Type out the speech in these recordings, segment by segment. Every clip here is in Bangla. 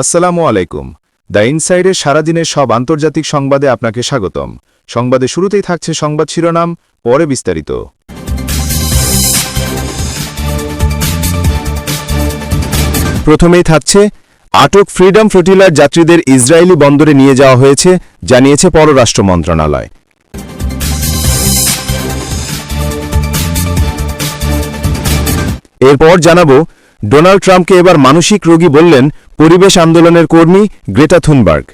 আসসালামু আলাইকুম। দ্য ইনসাইডের সারাদিনের সব আন্তর্জাতিক সংবাদে আপনাকে স্বাগতম। সংবাদে শুরুতেই থাকছে সংবাদ শিরোনাম, পরে বিস্তারিত। প্রথমেই থাকছে, আটক ফ্রিডম ফ্লোটিলার যাত্রীদের ইসরায়েলি বন্দরে নিয়ে যাওয়া হয়েছে, জানিয়েছে পররাষ্ট্র মন্ত্রণালয়। এরপর জানাব, ডোনাল্ড ট্রাম্পকে এবার মানসিক রোগী বললেন পরিবেশ আন্দোলনের কর্মী গ্রেটা থুনবার্গ।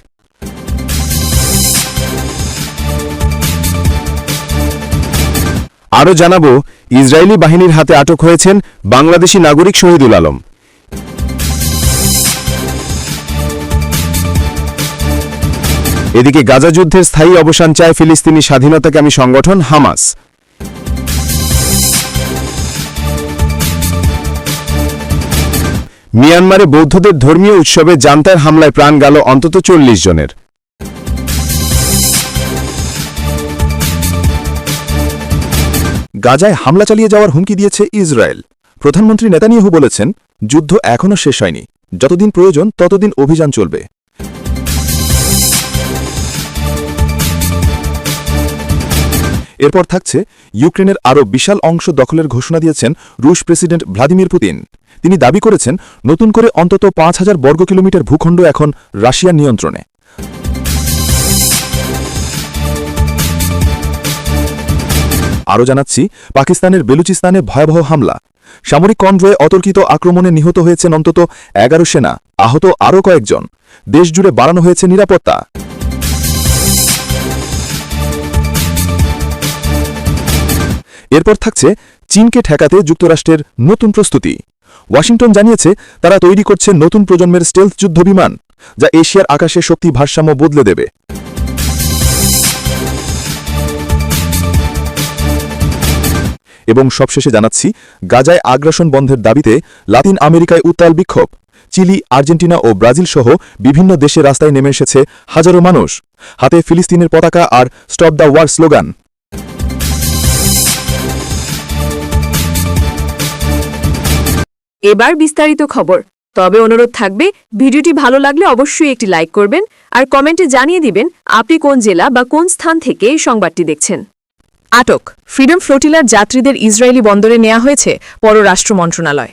আরও জানাব, ইসরায়েলি বাহিনীর হাতে আটক হয়েছেন বাংলাদেশি নাগরিক শহীদুল আলম। এদিকে গাজা যুদ্ধের স্থায়ী অবসান চায় ফিলিস্তিনি স্বাধীনতাকামী সংগঠন হামাস। মিয়ানমারে বৌদ্ধদের ধর্মীয় উৎসবে জান্তার হামলায় প্রাণ গেল অন্তত চল্লিশ জনের। গাজায় হামলা চালিয়ে যাওয়ার হুমকি দিয়েছে ইসরায়েল। প্রধানমন্ত্রী নেতানিয়াহু বলেছেন, যুদ্ধ এখনও শেষ হয়নি। যতদিন প্রয়োজন, ততদিন অভিযান চলবে। এরপর থাকছে ইউক্রেনের আরও বিশাল অংশ দখলের ঘোষণা দিয়েছেন রুশ প্রেসিডেন্ট ভ্লাদিমির পুতিন। তিনি দাবি করেছেন, নতুন করে অন্তত পাঁচ হাজার বর্গ কিলোমিটার ভূখণ্ড এখন রাশিয়ার নিয়ন্ত্রণে। আরও জানাচ্ছি, পাকিস্তানের বেলুচিস্তানে ভয়াবহ হামলা। সামরিক কনভয়ে অতর্কিত আক্রমণে নিহত হয়েছেন অন্তত এগারো সেনা, আহত আরও কয়েকজন। দেশজুড়ে বাড়ানো হয়েছে নিরাপত্তা। এরপর থাকছে চীনকে ঠেকাতে যুক্তরাষ্ট্রের নতুন প্রস্তুতি। ওয়াশিংটন জানিয়েছে, তারা তৈরি করছে নতুন প্রজন্মের স্টেলথ যুদ্ধ বিমান, যা এশিয়ার আকাশে শক্তি ভারসাম্য বদলে দেবে। এবং সবশেষে জানাচ্ছি, গাজায় আগ্রাসন বন্ধের দাবিতে লাতিন আমেরিকায় উত্তাল বিক্ষোভ। চিলি, আর্জেন্টিনা ও ব্রাজিল সহ বিভিন্ন দেশে রাস্তায় নেমে এসেছে হাজারো মানুষ। হাতে ফিলিস্তিনের পতাকা আর স্টপ দ্য ওয়ার স্লোগান। এবার বিস্তারিত খবর। তবে অনুরোধ থাকবে, ভিডিওটি ভালো লাগলে অবশ্যই একটি লাইক করবেন আর কমেন্টে জানিয়ে দিবেন আপনি কোন জেলা বা কোন স্থান থেকে এই সংবাদটি দেখছেন। আটক, ফ্রিডম ফ্লোটিলার যাত্রীদের ইসরায়েলি বন্দরে নেওয়া হয়েছে পররাষ্ট্র মন্ত্রণালয়।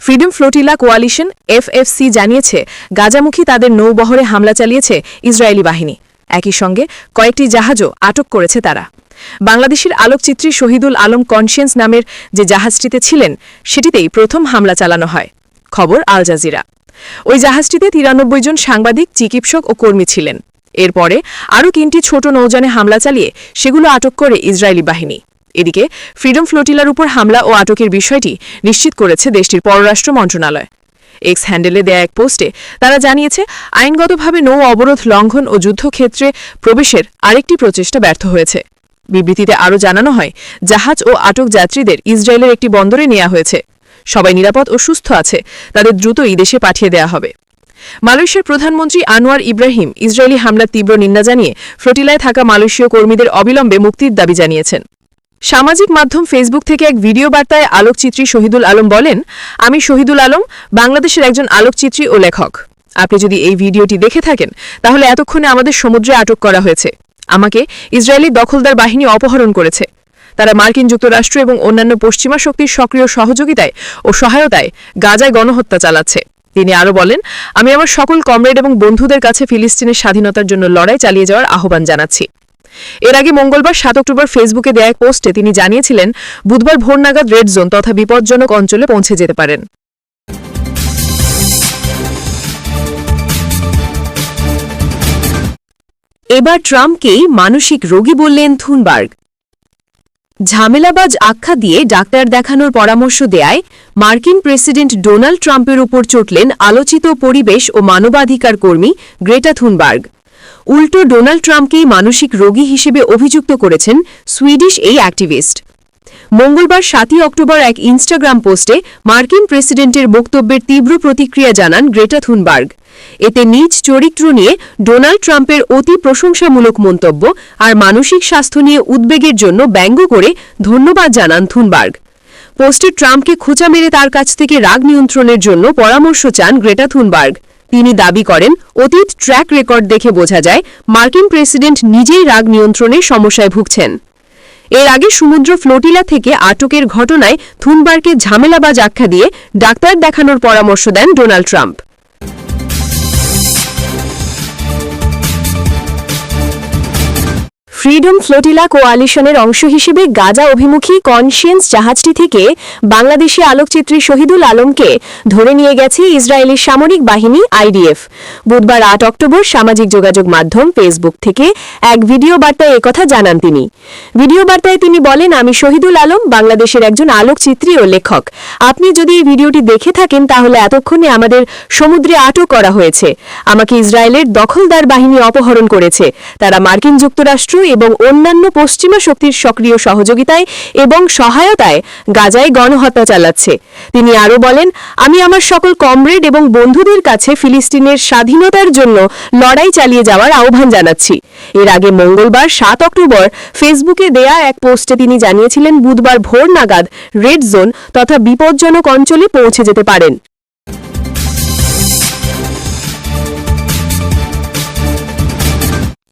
ফ্রিডম ফ্লোটিলা কোয়ালিশন এফএফসি জানিয়েছে, গাজামুখী তাদের নৌবহরে হামলা চালিয়েছে ইসরায়েলি বাহিনী। একই সঙ্গে কয়েকটি জাহাজও আটক করেছে তারা। বাংলাদেশের আলোকচিত্রী শহীদুল আলম কনসিয়েন্স নামের যে জাহাজটিতে ছিলেন, সেটিতেই প্রথম হামলা চালানো হয়। খবর আল জাজিরা। ওই জাহাজটিতে তিরানব্বই জন সাংবাদিক, চিকিৎসক ও কর্মী ছিলেন। এরপরে আরও তিনটি ছোট নৌযানে হামলা চালিয়ে সেগুলো আটক করে ইসরায়েলি বাহিনী। এদিকে ফ্রিডম ফ্লোটিলার উপর হামলা ও আটকের বিষয়টি নিশ্চিত করেছে দেশটির পররাষ্ট্র মন্ত্রণালয়। এক্স হ্যান্ডেলে দেয়া এক পোস্টে তারা জানিয়েছে, আইনগতভাবে নৌ অবরোধ লঙ্ঘন ও যুদ্ধক্ষেত্রে প্রবেশের আরেকটি প্রচেষ্টা ব্যর্থ হয়েছে। বিবৃতিতে আরও জানানো হয়, জাহাজ ও আটক যাত্রীদের ইসরায়েলের একটি বন্দরে নেওয়া হয়েছে। সবাই নিরাপদ ও সুস্থ আছে, তাদের দ্রুতই দেশে পাঠিয়ে দেওয়া হবে। মালয়েশিয়ার প্রধানমন্ত্রী আনোয়ার ইব্রাহিম ইসরায়েলি হামলার তীব্র নিন্দা জানিয়ে ফ্লোটিলায় থাকা মালয়েশীয় কর্মীদের অবিলম্বে মুক্তির দাবি জানিয়েছেন। সামাজিক মাধ্যম ফেসবুক থেকে এক ভিডিও বার্তায় আলোকচিত্রী শহীদুল আলম বলেন, আমি শহীদুল আলম, বাংলাদেশের একজন আলোকচিত্রী ও লেখক। আপনি যদি এই ভিডিওটি দেখে থাকেন, তাহলে এতক্ষণে আমাদের সমুদ্রে আটক করা হয়েছে। আমাকে ইসরায়েলি দখলদার বাহিনী অপহরণ করেছে। তারা মার্কিন যুক্তরাষ্ট্র এবং অন্যান্য পশ্চিমা শক্তির সক্রিয় সহযোগিতায় ও সহায়তায় গাজায় গণহত্যা চালাচ্ছে। তিনি আরও বলেন, আমি আমার সকল কমরেড এবং বন্ধুদের কাছে ফিলিস্তিনের স্বাধীনতার জন্য লড়াই চালিয়ে যাওয়ার আহ্বান জানাচ্ছি। এর আগে মঙ্গলবার সাত অক্টোবর ফেসবুকে দেয়া এক পোস্টে তিনি জানিয়েছিলেন, বুধবার ভোর নাগাদ রেড জোন তথা বিপজ্জনক অঞ্চলে পৌঁছে যেতে পারেন। এবার ট্রাম্পকেই মানসিক রোগী বললেন থুনবার্গ। ঝামেলাবাজ আখ্যা দিয়ে ডাক্তার দেখানোর পরামর্শ দেয় মার্কিন প্রেসিডেন্ট ডোনাল্ড ট্রাম্পের উপর চটলেন আলোচিত পরিবেশ ও মানবাধিকার কর্মী গ্রেটা থুনবার্গ। উল্টো ডোনাল্ড ট্রাম্পকেই মানসিক রোগী হিসেবে অভিযুক্ত করেছেন সুইডিশ এই অ্যাক্টিভিস্ট। মঙ্গলবার সাতই অক্টোবর এক ইনস্টাগ্রাম পোস্টে মার্কিন প্রেসিডেন্টের বক্তব্যের তীব্র প্রতিক্রিয়া জানান গ্রেটা থুনবার্গ। এতে নিজ চরিত্র নিয়ে ডোনাল্ড ট্রাম্পের অতি প্রশংসামূলক মন্তব্য আর মানসিক স্বাস্থ্য নিয়ে উদ্বেগের জন্য ব্যঙ্গ করে ধন্যবাদ জানান থুনবার্গ। পোস্টে ট্রাম্পকে খোঁচা মেরে তার কাছ থেকে রাগ নিয়ন্ত্রণের জন্য পরামর্শ চান গ্রেটা থুনবার্গ। তিনি দাবি করেন, অতীত ট্র্যাক রেকর্ড দেখে বোঝা যায়, মার্কিন প্রেসিডেন্ট নিজেই রাগ নিয়ন্ত্রণে সমস্যায় ভুগছেন। এর আগে সমুদ্র ফ্লোটিলা থেকে আটকের ঘটনায় থুনবার্গকে ঝামেলাবাজ আখ্যা দিয়ে ডাক্তার দেখানোর পরামর্শ দেন ডোনাল্ড ট্রাম্প। ফ্রিডম ফ্লোটিলা কোয়ালিশনের অংশ হিসেবে গাজা অভিমুখী কনসিয়েন্স জাহাজটি থেকে বাংলাদেশি আলোকচিত্রী শহীদুল আলমকে ধরে নিয়ে গেছে ইসরায়েলি সামরিক বাহিনী আইডিএফ। বুধবার আট অক্টোবর সামাজিক যোগাযোগ মাধ্যম ফেসবুক থেকে এক ভিডিও বার্তায় একথা জানান তিনি। ভিডিও বার্তায় তিনি বলেন, আমি শহীদুল আলম, বাংলাদেশের একজন আলোকচিত্রী ও লেখক। আপনি যদি এই ভিডিওটি দেখে থাকেন, তাহলে এতক্ষণে আমাদের সমুদ্রে আটক করা হয়েছে। আমাকে ইসরায়েলের দখলদার বাহিনী অপহরণ করেছে। তারা মার্কিন যুক্তরাষ্ট্র এবং অন্যান্য পশ্চিমা শক্তির সক্রিয় সহযোগিতায় এবং সহায়তায় গাজায় গণহত্যা চালাচ্ছে। তিনি আরও বলেন, আমি আমার সকল কমরেড এবং বন্ধুদের কাছে ফিলিস্তিনের স্বাধীনতার জন্য লড়াই চালিয়ে যাওয়ার আহ্বান জানাচ্ছি। এর আগে মঙ্গলবার সাত অক্টোবর ফেসবুকে দেয়া এক পোস্টে তিনি জানিয়েছিলেন, বুধবার ভোর নাগাদ রেড জোন তথা বিপজ্জনক অঞ্চলে পৌঁছে যেতে পারেন।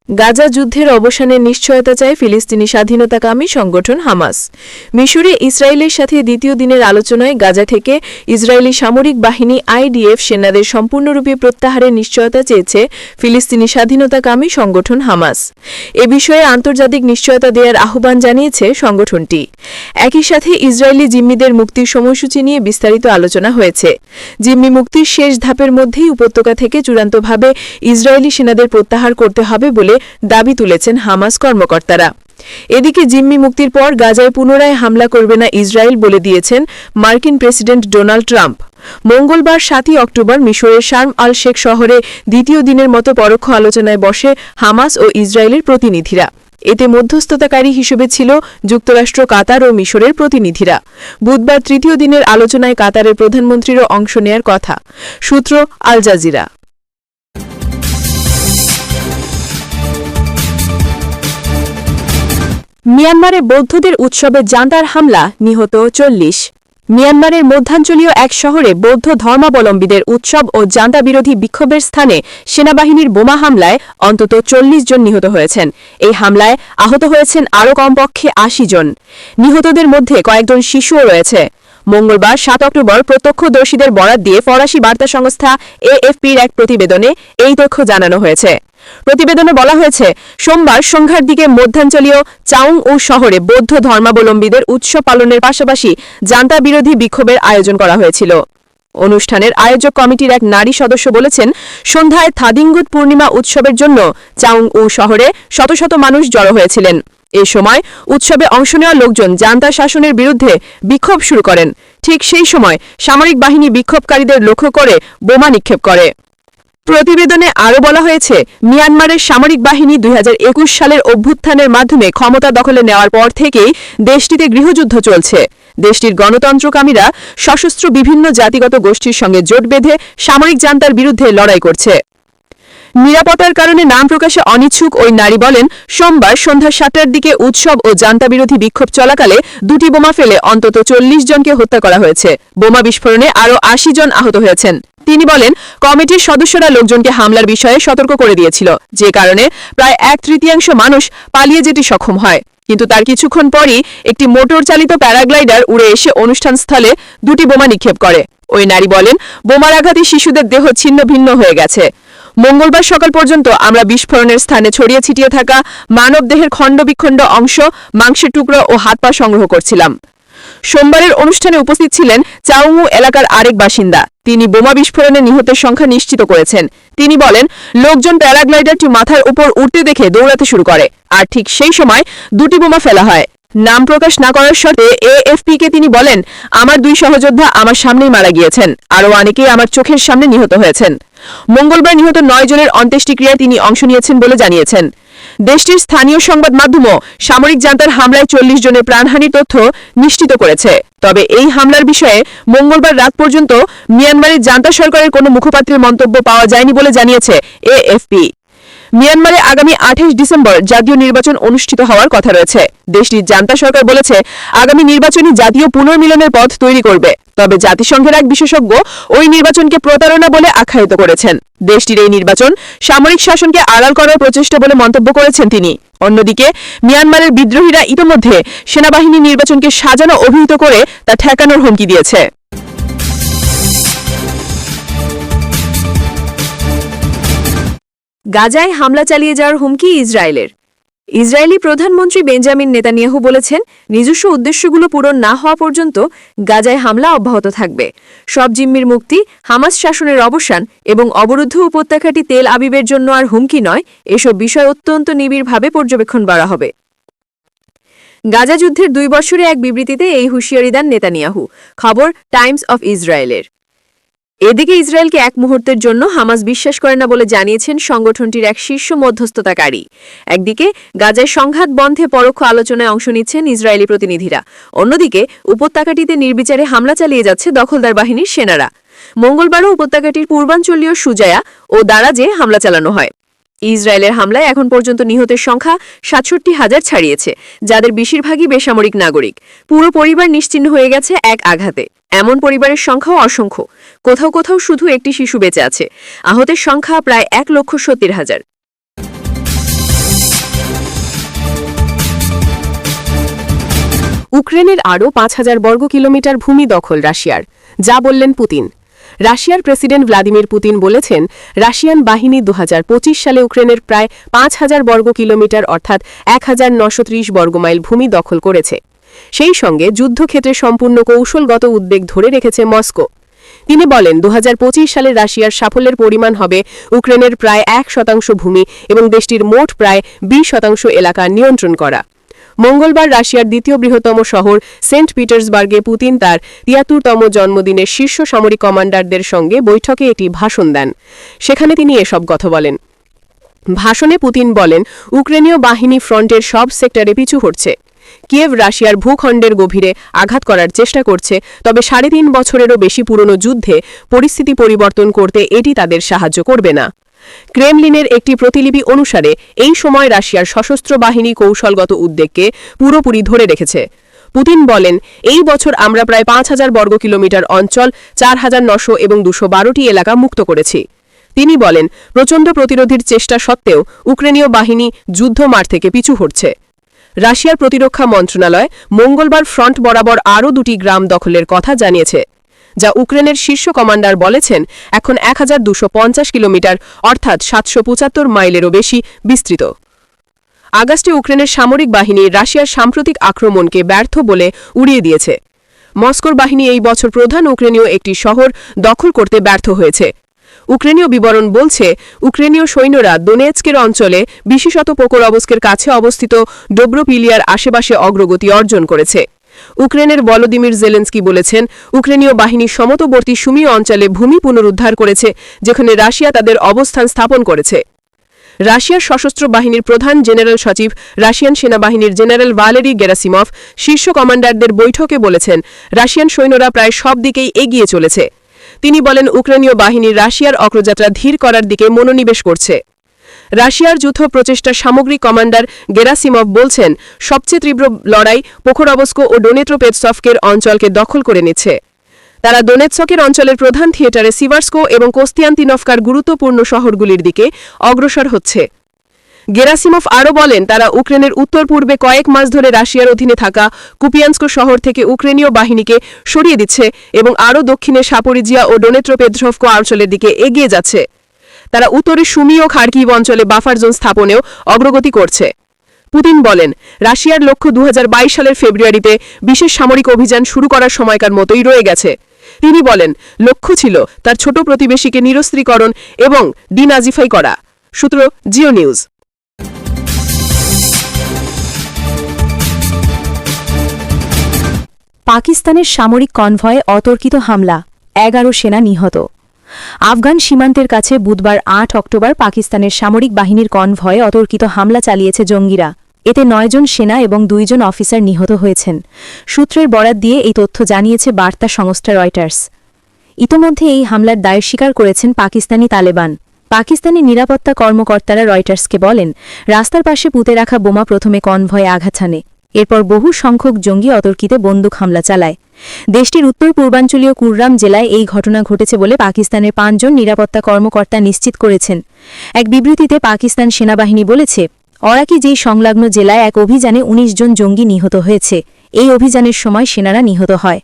গাজা যুদ্ধের অবসানের নিশ্চয়তা চায় ফিলিস্তিনি স্বাধীনতাকামী সংগঠন হামাস। মিশরে ইসরায়েলের সাথে দ্বিতীয় দিনের আলোচনায় গাজা থেকে ইসরায়েলি সামরিক বাহিনী আইডিএফ সেনাদের সম্পূর্ণরূপে প্রত্যাহারের নিশ্চয়তা চেয়েছে ফিলিস্তিনি স্বাধীনতাকামী সংগঠন হামাস। এ বিষয়ে আন্তর্জাতিক নিশ্চয়তা দেওয়ার আহ্বান জানিয়েছে সংগঠনটি। একই সাথে ইসরায়েলি জিম্মিদের মুক্তির সময়সূচি নিয়ে বিস্তারিত আলোচনা হয়েছে। জিম্মি মুক্তির শেষ ধাপের মধ্যেই উপত্যকা থেকে চূড়ান্তভাবে ইসরায়েলি সেনাদের প্রত্যাহার করতে হবে বলে দাবি তুলেছেন হামাস কর্মকর্তারা। এদিকে জিম্মি মুক্তির পর গাজায় পুনরায় হামলা করবে না ইসরায়েল বলে দিয়েছেন মার্কিন প্রেসিডেন্ট ডোনাল্ড ট্রাম্প। মঙ্গলবার সাতই অক্টোবর মিশরের শার্ম আল শেখ শহরে দ্বিতীয় দিনের মতো পরোক্ষ আলোচনায় বসে হামাস ও ইসরায়েলের প্রতিনিধিরা। এতে মধ্যস্থতাকারী হিসেবে ছিল যুক্তরাষ্ট্র, কাতার ও মিশরের প্রতিনিধিরা। বুধবার তৃতীয় দিনের আলোচনায় কাতারের প্রধানমন্ত্রীরও অংশ নেয়ার কথা। সূত্র আল জাজিরা। মিয়ানমারে বৌদ্ধদের উৎসবে জান্তার হামলা, নিহত চল্লিশ। মিয়ানমারের মধ্যাঞ্চলীয় এক শহরে বৌদ্ধ ধর্মাবলম্বীদের উৎসব ও জান্তা বিরোধী বিক্ষোভের স্থানে সেনাবাহিনীর বোমা হামলায় অন্তত চল্লিশ জন নিহত হয়েছেন। এই হামলায় আহত হয়েছেন আরও কমপক্ষে আশি জন। নিহতদের মধ্যে কয়েকজন শিশুও রয়েছে। মঙ্গলবার সাত অক্টোবর প্রত্যক্ষদর্শীদের বরাত দিয়ে ফরাসি বার্তা সংস্থা এএফপির এক প্রতিবেদনে এই তথ্য জানানো হয়েছে। প্রতিবেদনে বলা হয়েছে, সোমবার সন্ধ্যার দিকে মধ্যাঞ্চলীয় চাউং ও শহরে বৌদ্ধ ধর্মাবলম্বীদের উৎসব পালনের পাশাপাশি জান্তা বিরোধী বিক্ষোভের আয়োজন করা হয়েছিল। অনুষ্ঠানের আয়োজক কমিটির এক নারী সদস্য বলেছেন, সন্ধ্যায় থাদিঙ্গুত পূর্ণিমা উৎসবের জন্য চাউং উ শহরে শত শত মানুষ জড়ো হয়েছিলেন। এ সময় উৎসবে অংশ নেওয়া লোকজন জান্তা শাসনের বিরুদ্ধে বিক্ষোভ শুরু করেন। ঠিক সেই সময় সামরিক বাহিনী বিক্ষোভকারীদের লক্ষ্য করে বোমা নিক্ষেপ করে। প্রতিবেদনে আরও বলা হয়েছে, মিয়ানমারের সামরিক বাহিনী দুই হাজার একুশ সালের অভ্যুত্থানের মাধ্যমে ক্ষমতা দখলে নেওয়ার পর থেকেই দেশটিতে গৃহযুদ্ধ চলছে। দেশটির গণতন্ত্রকামীরা সশস্ত্র বিভিন্ন জাতিগত গোষ্ঠীর সঙ্গে জোট বেঁধে সামরিক জান্তার বিরুদ্ধে লড়াই করছে। নিরাপত্তার কারণে নাম প্রকাশে অনিচ্ছুক ওই নারী বলেন, সোমবার সন্ধ্যা সাতটার দিকে উৎসব ও জান্তা বিরোধী বিক্ষোভ চলাকালে দুটি বোমা ফেলে অন্তত চল্লিশ জনকে হত্যা করা হয়েছে। বোমা বিস্ফোরণে আরও আশি জন আহত হয়েছেন। তিনি বলেন, কমিটির সদস্যরা লোকজনকে হামলার বিষয়ে সতর্ক করে দিয়েছিল। যে কারণে প্রায় এক তৃতীয়াংশ মানুষ পালিয়ে যেতে সক্ষম হয়। কিন্তু তার কিছুক্ষণ পরই একটি মোটর চালিত প্যারাগ্লাইডার উড়ে এসে অনুষ্ঠানস্থলে দুটি বোমা নিক্ষেপ করে। ওই নারী বলেন, বোমার আঘাতে শিশুদের দেহ ছিন্ন ভিন্ন হয়ে গেছে। মঙ্গলবার সকাল পর্যন্ত আমরা বিস্ফোরণের স্থানে ছড়িয়ে ছিটিয়ে থাকা মানবদেহের খণ্ড বিখণ্ড অংশ, মাংসের টুকরো ও হাত পা সংগ্রহ করছিলাম। সোমবারের অনুষ্ঠানে উপস্থিত ছিলেন চাউমু এলাকার আরেক বাসিন্দা। তিনি বোমা বিস্ফোরণে নিহতের সংখ্যা নিশ্চিত করেছেন। তিনি বলেন, লোকজন প্যারাগ্লাইডারটি মাথার উপর উঠতে দেখে দৌড়াতে শুরু করে, আর ঠিক সেই সময় দুটি বোমা ফেলা হয়। নাম প্রকাশ না করার শর্তে এএফপি কে তিনি বলেন, আমার দুই সহযোদ্ধা আমার সামনেই মারা গিয়েছেন। আরও অনেকেই আমার চোখের সামনে নিহত হয়েছেন। মঙ্গলবার নিহত নয় জনের অন্ত্যেষ্টিক্রিয়ায় তিনি অংশ নিয়েছেন বলে জানিয়েছেন। দেশটির স্থানীয় সংবাদ মাধ্যমও সামরিক জান্তার হামলায় চল্লিশ জনের প্রাণহানির তথ্য নিশ্চিত করেছে। তবে এই হামলার বিষয়ে মঙ্গলবার রাত পর্যন্ত মিয়ানমারের জান্তা সরকারের কোনো মুখপাত্রের মন্তব্য পাওয়া যায়নি বলে জানিয়েছে এএফপি। মিয়ানমারে আগামী আঠাশ ডিসেম্বর জাতীয় নির্বাচন অনুষ্ঠিত হওয়ার কথা রয়েছে। দেশটির জান্তা সরকার বলেছে, আগামী নির্বাচনী জাতীয় পুনর্মিলনের পথ তৈরি করবে। তবে জাতিসংঘের এক বিশেষজ্ঞ ওই নির্বাচনকে প্রতারণা বলে আখ্যায়িত করেছেন। দেশটির এই নির্বাচন সামরিক শাসনকে আড়াল করার প্রচেষ্টা বলে মন্তব্য করেছেন তিনি। অন্যদিকে, মিয়ানমারের বিদ্রোহীরা ইতোমধ্যে সেনাবাহিনী নির্বাচনকে সাজানো অভিহিত করে তা ঠেকানোর হুমকি দিয়েছে। গাজায় হামলা চালিয়ে যাওয়ার হুমকি ইসরায়েলের। ইসরায়েলি প্রধানমন্ত্রী বেঞ্জামিন নেতানিয়াহু বলেছেন, নিজস্ব উদ্দেশ্যগুলো পূরণ না হওয়া পর্যন্ত গাজায় হামলা অব্যাহত থাকবে। সব জিম্মির মুক্তি, হামাস শাসনের অবসান এবং অবরুদ্ধ উপত্যকাটি তেল আবিবের জন্য আর হুমকি নয়, এসব বিষয় অত্যন্ত নিবিড়ভাবে পর্যবেক্ষণ করা হবে। গাজা যুদ্ধের দুই বছরে এক বিবৃতিতে এই হুঁশিয়ারি দেন নেতানিয়াহু। খবর টাইমস অফ ইসরায়েলের। এদিকে ইসরায়েলকে এক মুহূর্তের জন্য হামাস বিশ্বাস করে না বলে জানিয়েছেন সংগঠনটির এক শীর্ষ মধ্যস্থতাকারী। একদিকে গাজায় সংঘাত বন্ধে পরোক্ষ আলোচনায় অংশ নিচ্ছেন ইসরায়েলি প্রতিনিধিরা। অন্যদিকে উপত্যকাটিতে নির্বিচারে হামলা চালিয়ে যাচ্ছে দখলদার বাহিনীর সেনারা। মঙ্গলবারও উপত্যকাটির পূর্বাঞ্চলীয় সুজায়া ও দারাজে হামলা চালানো হয়। ইসরায়েলের হামলায় এখন পর্যন্ত নিহতের সংখ্যা সাতষট্টি হাজার ছাড়িয়েছে, যাদের বেশিরভাগই বেসামরিক নাগরিক। পুরো পরিবার নিশ্চিহ্ন হয়ে গেছে এক আঘাতে। এমন পরিবারের সংখ্যাও অসংখ্য। কোথাও কোথাও শুধু একটি শিশু বেঁচে আছে। আহতের সংখ্যা প্রায় এক লক্ষ সত্তর হাজার। ইউক্রেনের আরও পাঁচ হাজার বর্গ কিলোমিটার ভূমি দখল রাশিয়ার, যা বললেন পুতিন। রাশিয়ার প্রেসিডেন্ট ভ্লাদিমির পুতিন বলেছেন, রাশিয়ান বাহিনী দু হাজার পঁচিশ সালে ইউক্রেনের প্রায় পাঁচ হাজার বর্গ কিলোমিটার অর্থাৎ এক হাজার নশো ত্রিশ বর্গমাইল ভূমি দখল করেছে। সেই সঙ্গে যুদ্ধক্ষেত্রে সম্পূর্ণ কৌশলগত উদ্বেগ ধরে রেখেছে মস্কো। তিনি বলেন দু হাজার পঁচিশ সালে রাশিয়ার সাফল্যের পরিমাণ হবে ইউক্রেনের প্রায় এক শতাংশ ভূমি এবং দেশটির মোট প্রায় বিশ শতাংশ এলাকা নিয়ন্ত্রণ করা। মঙ্গলবার রাশিয়ার দ্বিতীয় বৃহত্তম শহর সেন্ট পিটার্সবার্গে পুতিন তার তিয়াত্তরতম জন্মদিনের শীর্ষ সামরিক কমান্ডারদের সঙ্গে বৈঠকে একটি ভাষণ দেন। সেখানে তিনি এসব কথা বলেন। ভাষণে পুতিন বলেন, ইউক্রেনীয় বাহিনী ফ্রন্টের সব সেক্টরে পিছু হটছে। কিয়েভ রাশিয়ার ভূখণ্ডের গভীরে আঘাত করার চেষ্টা করছে, তবে সাড়ে তিন বছরেরও বেশি পুরনো যুদ্ধে পরিস্থিতি পরিবর্তন করতে এটি তাদের সাহায্য করবে না। ক্রেমলিনের একটি প্রতিলিপি অনুসারে, এই সময় রাশিয়ার সশস্ত্র বাহিনী কৌশলগত উদ্বেগকে পুরোপুরি ধরে রেখেছে। পুতিন বলেন, এই বছর আমরা প্রায় পাঁচ হাজার বর্গ কিলোমিটার অঞ্চল, চার হাজার নশো এবং দুশো বারোটি এলাকা মুক্ত করেছি। তিনি বলেন, প্রচণ্ড প্রতিরোধের চেষ্টা সত্ত্বেও ইউক্রেনীয় বাহিনী যুদ্ধমাঠ থেকে পিছু হটছে। রাশিয়ার প্রতিরক্ষা মন্ত্রণালয় মঙ্গলবার ফ্রন্ট বরাবর আরও দুটি গ্রাম দখলের কথা জানিয়েছে, যা ইউক্রেনের শীর্ষ কমান্ডার বলেছেন এখন এক কিলোমিটার, অর্থাৎ সাতশো পঁচাত্তর মাইলেরও বেশি, বিস্তৃত। আগস্টে ইউক্রেনের সামরিক বাহিনী রাশিয়ার সাম্প্রতিক আক্রমণকে ব্যর্থ বলে উড়িয়ে দিয়েছে। মস্কোর বাহিনী এই বছর প্রধান ইউক্রেনীয় একটি শহর দখল করতে ব্যর্থ হয়েছে। ইউক্রেনীয় বিবরণ বলছে, ইউক্রেনীয় সৈন্যরা দোনেৎস্কের অঞ্চলে বিশেষত পোকোরবস্কের কাছে অবস্থিত ডোব্রোপিলিয়ার আশেপাশে অগ্রগতি অর্জন করেছে। ইউক্রেনের ভলোদিমির জেলেন্সকি বলেছেন, ইউক্রেনীয় বাহিনী সমতবর্তী সুমীয় অঞ্চলে ভূমি পুনরুদ্ধার করেছে, যেখানে রাশিয়া তাদের অবস্থান স্থাপন করেছে। রাশিয়ার সশস্ত্র বাহিনীর প্রধান জেনারেল সচিব, রাশিয়ান সেনাবাহিনীর জেনারেল ভালেরি গেরাসিমভ, শীর্ষ কমান্ডারদের বৈঠকে বলেছেন, রাশিয়ান সৈন্যরা প্রায় সব দিকেই এগিয়ে চলেছে। তিনি বলেন ইউক্রেনীয় বাহিনী রাশিয়ার অগ্রযাত্রা ধীর করার দিকে মনোনিবেশ করছে। রাশিয়ার যুদ্ধ প্রচেষ্টার সামগ্রিক কমান্ডার গেরাসিমভ বলছেন, সবচেয়ে তীব্র লড়াই পোখরবস্ক ও ডোনেত্রোপেটসফকের অঞ্চলকে দখল করে নিচ্ছে। তারা দোনেৎসকের অঞ্চলের প্রধান থিয়েটারে সিভার্সকো এবং কোস্তিয়ান্তিনফকার গুরুত্বপূর্ণ শহরগুলির দিকে অগ্রসর হচ্ছে। গেরাসিমভ আরও বলেন, তারা ইউক্রেনের উত্তর পূর্বে কয়েক মাস ধরে রাশিয়ার অধীনে থাকা কুপিয়ান্স্ক শহর থেকে ইউক্রেনীয় বাহিনীকে সরিয়ে দিচ্ছে এবং আরও দক্ষিণে সাপরিজিয়া ও ডোনেত্রোপেদ্রভকো অঞ্চলের দিকে এগিয়ে যাচ্ছে। তারা উত্তরে সুমি ও খার্কিভ অঞ্চলে বাফার জোন স্থাপনেও অগ্রগতি করছে। পুতিন বলেন, রাশিয়ার লক্ষ্য দু হাজার বাইশ সালের ফেব্রুয়ারিতে বিশেষ সামরিক অভিযান শুরু করার সময়কার মতোই রয়ে গেছে। তিনি বলেন, লক্ষ্য ছিল তার ছোট প্রতিবেশীকে নিরস্ত্রীকরণ এবং ডিনাজিফাই করা। সূত্র জিও নিউজ। পাকিস্তানের সামরিক কনভয়ে অতর্কিত হামলা, এগারো সেনা নিহত। আফগান সীমান্তের কাছে বুধবার আট অক্টোবর পাকিস্তানের সামরিক বাহিনীর কনভয়ে অতর্কিত হামলা চালিয়েছে জঙ্গিরা। এতে নয়জন সেনা এবং দুইজন অফিসার নিহত হয়েছেন। সূত্রের বরাত দিয়ে এই তথ্য জানিয়েছে বার্তা সংস্থা রয়টার্স। ইতোমধ্যে এই হামলার দায় স্বীকার করেছেন পাকিস্তানি তালেবান। পাকিস্তানি নিরাপত্তা কর্মকর্তারা রয়টার্সকে বলেন, রাস্তার পাশে পুঁতে রাখা বোমা প্রথমে কনভয়ে আঘাত এরপর বহু সংখ্যক জঙ্গি অতর্কিতে বন্দুক হামলা চালায়। দেশটির উত্তর পূর্বাঞ্চলীয় কুররাম জেলায় এই ঘটনা ঘটেছে বলে পাকিস্তানের পাঁচজন নিরাপত্তা কর্মকর্তা নিশ্চিত করেছেন। এক বিবৃতিতে পাকিস্তান সেনাবাহিনী বলেছে, অরাকি যেই সংলগ্ন জেলায় এক অভিযানে ১৯ জন জঙ্গি নিহত হয়েছে, এই অভিযানের সময় সেনারা নিহত হয়।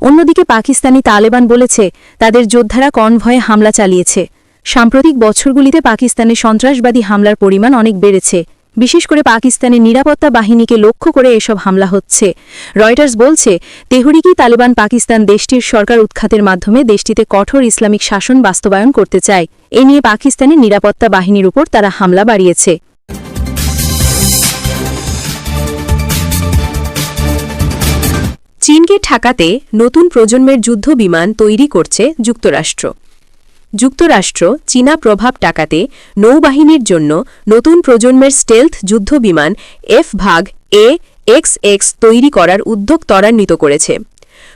অন্যদিকে পাকিস্তানি তালেবান বলেছে, তাদের যোদ্ধারা কনভয়ে হামলা চালিয়েছে। সাম্প্রতিক বছরগুলিতে পাকিস্তানে সন্ত্রাসবাদী হামলার পরিমাণ অনেক বেড়েছে। বিশেষ করে পাকিস্তানের নিরাপত্তা বাহিনীকে লক্ষ্য করে এসব হামলা হচ্ছে। রয়টার্স বলছে তেহরিকি তালেবান পাকিস্তান দেশটির সরকার উৎখাতের মাধ্যমে দেশটিতে কঠোর ইসলামিক শাসন বাস্তবায়ন করতে চায়। এ নিয়ে পাকিস্তানের নিরাপত্তা বাহিনীর উপর তারা হামলা বাড়িয়েছে। চীনকে ঠেকাতে নতুন প্রজন্মের যুদ্ধ বিমান তৈরি করছে যুক্তরাষ্ট্র। যুক্তরাষ্ট্র চীনা প্রভাব টাকাতে নৌবাহিনীর জন্য নতুন প্রজন্মের স্টেলথ যুদ্ধবিমান এফ ভাগ এ এক্স এক্স তৈরি করার উদ্যোগ ত্বরান্বিত করেছে।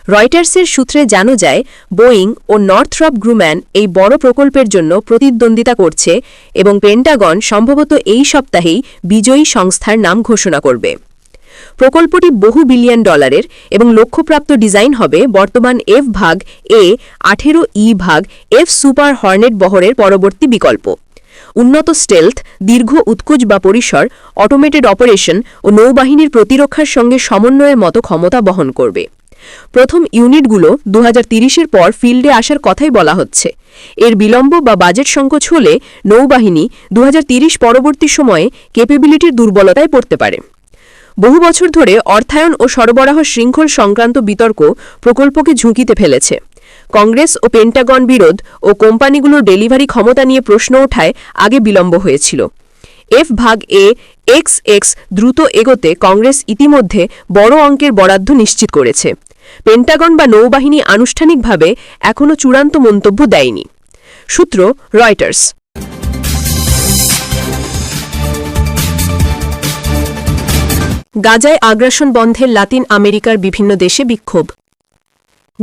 রয়টার্সের সূত্রে জানা যায়, বোয়িং ও নর্থরপ গ্রুম্যান এই বড় প্রকল্পের জন্য প্রতিদ্বন্দ্বিতা করছে এবং পেন্টাগন সম্ভবত এই সপ্তাহেই বিজয়ী সংস্থার নাম ঘোষণা করবে। প্রকল্পটি বহু বিলিয়ন ডলারের এবং লক্ষ্যপ্রাপ্ত ডিজাইন হবে বর্তমান এফ ভাগ এ আঠেরো ই ভাগ এফ সুপার হর্নেট বহরের পরবর্তী বিকল্প। উন্নত স্টেলথ, দীর্ঘ উৎকুচ বা পরিসর অটোমেটেড অপারেশন ও নৌবাহিনীর প্রতিরক্ষার সঙ্গে সমন্বয়ের মতো ক্ষমতা বহন করবে। প্রথম ইউনিটগুলো দু এর পর ফিল্ডে আসার কথাই বলা হচ্ছে। এর বিলম্ব বা বাজেট সংকোচ হলে নৌবাহিনী দু পরবর্তী সময়ে কেপেবিলিটির দুর্বলতায় পড়তে পারে। বহু বছর ধরে অর্থায়ন ও সরবরাহ শৃঙ্খল সংক্রান্ত বিতর্ক প্রকল্পকে ঝুঁকিতে ফেলেছে। কংগ্রেস ও পেন্টাগন বিরোধ ও কোম্পানিগুলোর ডেলিভারি ক্ষমতা নিয়ে প্রশ্ন ওঠায় আগে বিলম্ব হয়েছিল। এফ ভাগ এ, এক্স এক্স দ্রুত এগোতে কংগ্রেস ইতিমধ্যে বড় অঙ্কের বরাদ্দ নিশ্চিত করেছে। পেন্টাগন বা নৌবাহিনী আনুষ্ঠানিকভাবে এখনও চূড়ান্ত মন্তব্য দেয়নি। সূত্র রয়টার্স গাজায় আগ্রাসন বন্ধের লাতিন আমেরিকার বিভিন্ন দেশে বিক্ষোভ।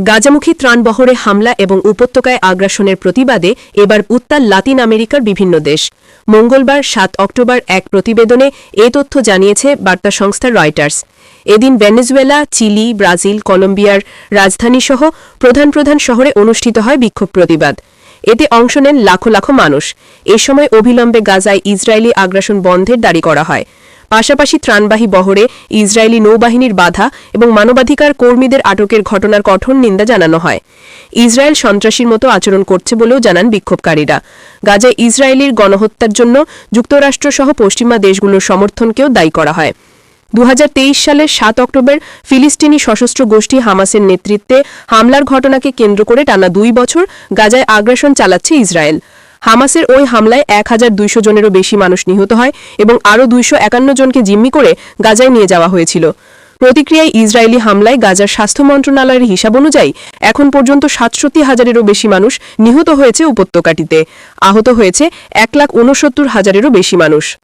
গাজামুখী ত্রাণবহরে হামলা এবং উপত্যকায় আগ্রাসনের প্রতিবাদে এবার উত্তাল লাতিন আমেরিকার বিভিন্ন দেশ। মঙ্গলবার সাত অক্টোবর এক প্রতিবেদনে এ তথ্য জানিয়েছে বার্তা সংস্থা রয়টার্স। এদিন ভেনেজুয়েলা, চিলি, ব্রাজিল, কলম্বিয়ার রাজধানীসহ প্রধান প্রধান শহরে অনুষ্ঠিত হয় বিক্ষোভ প্রতিবাদ। এতে অংশ নেন লাখো লাখো মানুষ। এ সময় অবিলম্বে গাজায় ইসরায়েলি আগ্রাসন বন্ধের দাবি করা হয়। পাশাপাশি ত্রাণবাহী বহরে ইসরায়েলি নৌবাহিনীর বাধা এবং মানবাধিকার কর্মীদের আটকের ঘটনার কঠোর নিন্দা জানানো হয়। ইসরায়েল সন্ত্রাসীর মতো আচরণ করছে বলেও জানান বিক্ষোভকারীরা। গাজায় ইসরায়েলির গণহত্যার জন্য যুক্তরাষ্ট্রসহ পশ্চিমা দেশগুলোর সমর্থনকেও দায়ী করা হয়। দু হাজার তেইশ সালের সাত অক্টোবর ফিলিস্তিনি সশস্ত্র গোষ্ঠী হামাসের নেতৃত্বে হামলার ঘটনাকে কেন্দ্র করে টানা দুই বছর গাজায় আগ্রাসন চালাচ্ছে ইসরায়েল। হামাসের ওই হামলায় এক হাজার দুইশো জনেরও বেশি মানুষ নিহত হয় এবং আরও দুইশো একান্ন জনকে জিম্মি করে গাজায় নিয়ে যাওয়া হয়েছিল। প্রতিক্রিয়ায় ইসরায়েলি হামলায় গাজার স্বাস্থ্য মন্ত্রণালয়ের হিসাব অনুযায়ী এখন পর্যন্ত সাতষট্টি হাজারেরও বেশি মানুষ নিহত হয়েছে উপত্যকাটিতে। আহত হয়েছে এক লাখ ঊনসত্তর হাজারেরও বেশি মানুষ।